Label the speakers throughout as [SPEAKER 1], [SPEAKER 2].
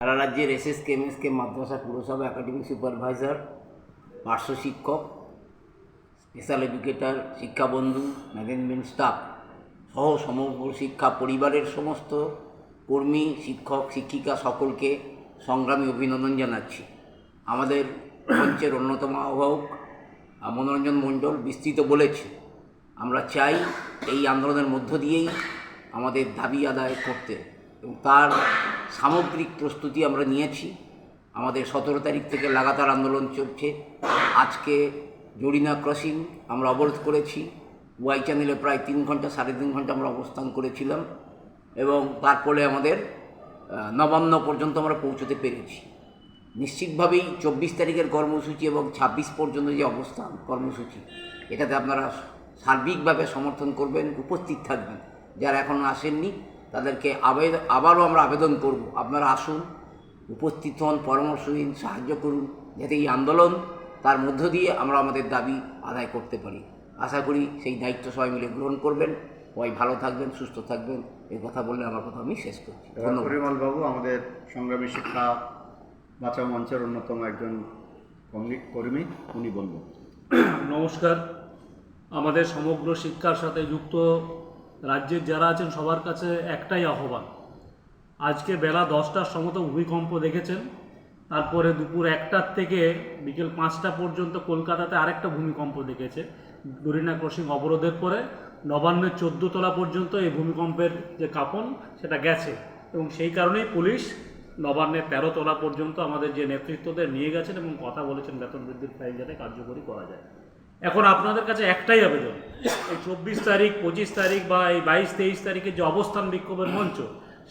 [SPEAKER 1] সারা রাজ্যের এসএস কে এমএস কে মাদ্রাসা, পুরসভা, একাডেমিক সুপারভাইজার, পার্শ্ব শিক্ষক, স্পেশাল এডুকেটর, শিক্ষাবন্ধু, ম্যানেজমেন্ট স্টাফ সহ সমগ্র শিক্ষা পরিবারের সমস্ত কর্মী, শিক্ষক, শিক্ষিকা সকলকে সংগ্রামী অভিনন্দন জানাচ্ছি। আমাদের মঞ্চের অন্যতম আহ্বায়ক মনোরঞ্জন মণ্ডল বিস্তৃত বলেছে, আমরা চাই এই আন্দোলনের মধ্য দিয়েই আমাদের দাবি আদায় করতে। তার সামগ্রিক প্রস্তুতি আমরা নিয়েছি। আমাদের সতেরো তারিখ থেকে লাগাতার আন্দোলন চলছে। আজকে জরিনা ক্রসিং আমরা অবরোধ করেছি। ওয়াই চ্যানেলে প্রায় তিন ঘণ্টা, সাড়ে তিন ঘণ্টা আমরা অবস্থান করেছিলাম এবং তারপরে আমাদের নবান্ন পর্যন্ত আমরা পৌঁছতে পেরেছি। নিশ্চিতভাবেই চব্বিশ তারিখের কর্মসূচি এবং ছাব্বিশ পর্যন্ত যে অবস্থান কর্মসূচি, এটাতে আপনারা সার্বিকভাবে সমর্থন করবেন, উপস্থিত থাকবেন। যারা এখনও আসেননি তাদেরকে আবেদন আবারও আমরা আবেদন করব। আপনারা আসুন উপস্থিত হন পরামর্শ দিন সাহায্য করুন যাতে এই আন্দোলন তার মধ্য দিয়ে আমরা আমাদের দাবি আদায় করতে পারি। আশা করি সেই দায়িত্ব সবাই মিলে গ্রহণ করবেন। সবাই ভালো থাকবেন সুস্থ থাকবেন। এই কথা বললে আমার কথা আমি শেষ করছি।
[SPEAKER 2] পরিমল বাবু আমাদের সংগ্রামী শিক্ষা বাঁচাও মঞ্চের অন্যতম একজন কর্মী- কর্মী উনি বলবেন।
[SPEAKER 3] নমস্কার। আমাদের সমগ্র শিক্ষার সাথে যুক্ত রাজ্যের যারা আছেন সবার কাছে একটাই আহ্বান। আজকে বেলা দশটার সমত ভূমিকম্প দেখেছেন। তারপরে দুপুর একটার থেকে বিকেল পাঁচটা পর্যন্ত কলকাতাতে আরেকটা ভূমিকম্প দেখেছে। গরিনা ক্রসিং অবরোধের পরে নবান্নের চোদ্দ তলা পর্যন্ত এই ভূমিকম্পের যে কাঁপন, সেটা গেছে। এবং সেই কারণেই পুলিশ নবান্নের তেরো তলা পর্যন্ত আমাদের যে নেতৃত্বদের নিয়ে গেছেন এবং কথা বলেছেন বেতন বৃদ্ধির ফাইল যাতে কার্যকরী করা যায়। এখন আপনাদের কাছে একটাই আবেদন। এই চব্বিশ তারিখ, পঁচিশ তারিখ বা এই বাইশ, তেইশ তারিখে যে অবস্থান বিক্ষোভের মঞ্চ,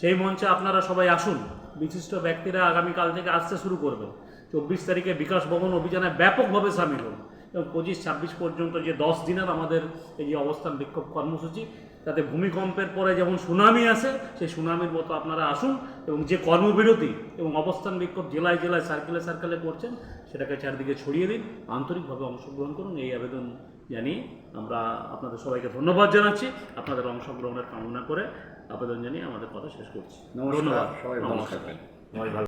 [SPEAKER 3] সেই মঞ্চে আপনারা সবাই আসুন। বিশিষ্ট ব্যক্তিরা আগামীকাল থেকে আসতে শুরু করবেন। চব্বিশ তারিখে বিকাশ ভবন অভিযানে ব্যাপকভাবে সামিল হন। এবং পঁচিশ, ছাব্বিশ পর্যন্ত যে দশ দিনের আমাদের এই যে অবস্থান বিক্ষোভ কর্মসূচি তাতে ভূমিকম্পের পরে যেমন সুনামি আসে সেই সুনামির মতো আপনারা আসুন এবং যে কর্মবিরতি এবং অবস্থান বিক্ষোভ জেলায় জেলায় সার্কেলে সার্কেলে করছেন সেটাকে চারদিকে ছড়িয়ে দিন। আন্তরিকভাবে অংশগ্রহণ করুন। এই আবেদন জানিয়ে আমরা আপনাদের সবাইকে ধন্যবাদ জানাচ্ছি। আপনাদের অংশগ্রহণের কামনা করে আবেদন জানিয়ে আমাদের কথা শেষ করছি। ধন্যবাদ।
[SPEAKER 2] সবাই
[SPEAKER 3] নমস্কার।
[SPEAKER 1] সবাই ভালো